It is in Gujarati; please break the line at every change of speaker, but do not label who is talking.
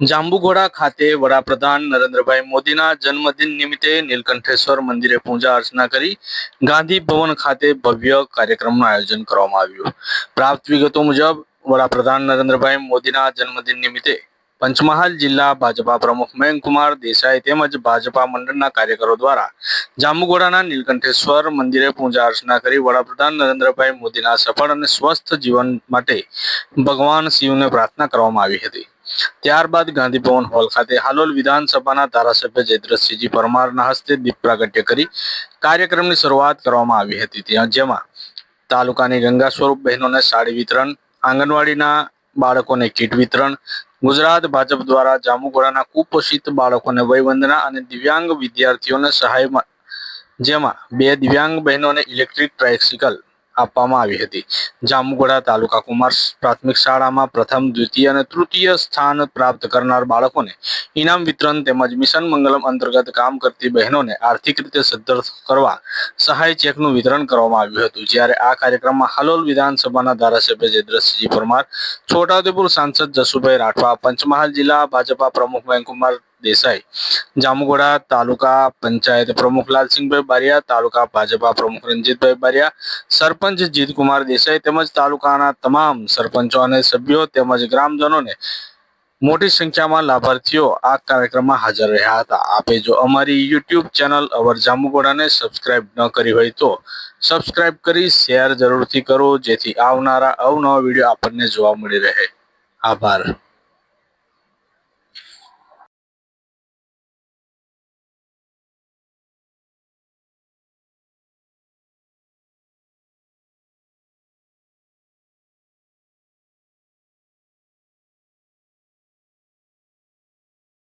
જાંબુઘોડા ખાતે વડાપ્રધાન નરેન્દ્રભાઈ મોદીના જન્મદિન નિમિત્તે નીલકંઠેશ્વર મંદિરે પૂજા અર્ચના કરી ગાંધી ભવન ખાતે ભવ્ય કાર્યક્રમનું આયોજન કરવામાં આવ્યું. પ્રાપ્ત વિગતો મુજબ, વડાપ્રધાન નરેન્દ્રભાઈ મોદીના જન્મદિન નિમિત્તે પંચમહાલ જિલ્લા ભાજપા પ્રમુખ મયંકુમાર દેસાઈ તેમજ ભાજપા મંડળના કાર્યકરો દ્વારા જાંબુઘોડાના નીલકંઠેશ્વર મંદિરે પૂજા અર્ચના કરી વડાપ્રધાન નરેન્દ્રભાઈ મોદીના સફળ અને સ્વસ્થ જીવન માટે ભગવાન શિવને પ્રાર્થના કરવામાં આવી હતી. ત્યારબાદ ગાંધીભવન હોલ ખાતે હાલોલ વિધાનસભાના ધારાસભ્ય જયદ્રથસિંહજી પરમારના હસ્તે દીપ પ્રાગટ્ય કરી કાર્યક્રમની શરૂઆત કરવામાં આવી હતી. ત્યાં જેમાં તાલુકાની ગંગા સ્વરૂપ બહેનોને સાડી વિતરણ, આંગણવાડીના બાળકોને કીટ વિતરણ, ગુજરાત ભાજપ દ્વારા જામુગોડાના કુપોષિત બાળકોને વયવંદના અને દિવ્યાંગ વિદ્યાર્થીઓને સહાય જેમાં બે દિવ્યાંગ બહેનોને ઇલેક્ટ્રિક ટ્રાયસિકલ આપવામાં આવી હતી. જામુગોડા તાલુકા કુમાર પ્રાથમિક શાળામાં પ્રથમ, દ્વિતીય અને તૃતીય સ્થાન પ્રાપ્ત કરનાર બાળકોને ઇનામ વિતરણ તેમજ મિશન મંગલમ અંતર્ગત કામ કરતી બહેનોને આર્થિક રીતે સદ્ધર કરવા સહાય ચેકનું વિતરણ કરવામાં આવ્યું હતું. જ્યારે આ કાર્યક્રમમાં હાલોલ વિધાનસભાના ધારાસભ્ય જયદ્રસિંહજી પરમાર, છોટાઉદેપુર સાંસદ જસુભાઈ રાઠવા, પંચમહાલ જિલ્લા ભાજપા પ્રમુખ મયંકુમાર દેસાઈ. જામુગોડા તાલુકા પંચાયત પ્રમુખ લાલસિંહભાઈ બારિયા, તાલુકા ભાજપા પ્રમુખ રંજીતભાઈ બારિયા, સરપંચ જીતકુમાર દેસાઈ તેમજ તાલુકાના તમામ સરપંચો અને સભ્યો તેમજ ગ્રામજનોને મોટી સંખ્યામાં લાભાર્થીઓ આ કાર્યક્રમમાં હાજર રહ્યા હતા. આપે જો અમારી યુટ્યુબ ચેનલ અવર જામુગોડાને સબસ્ક્રાઇબ ન કરી હોય તો સબસ્ક્રાઇબ કરી શેર જરૂરથી કરો જેથી આવનારા અવનવા વીડિયો આપણને જોવા મળી રહે. આભાર.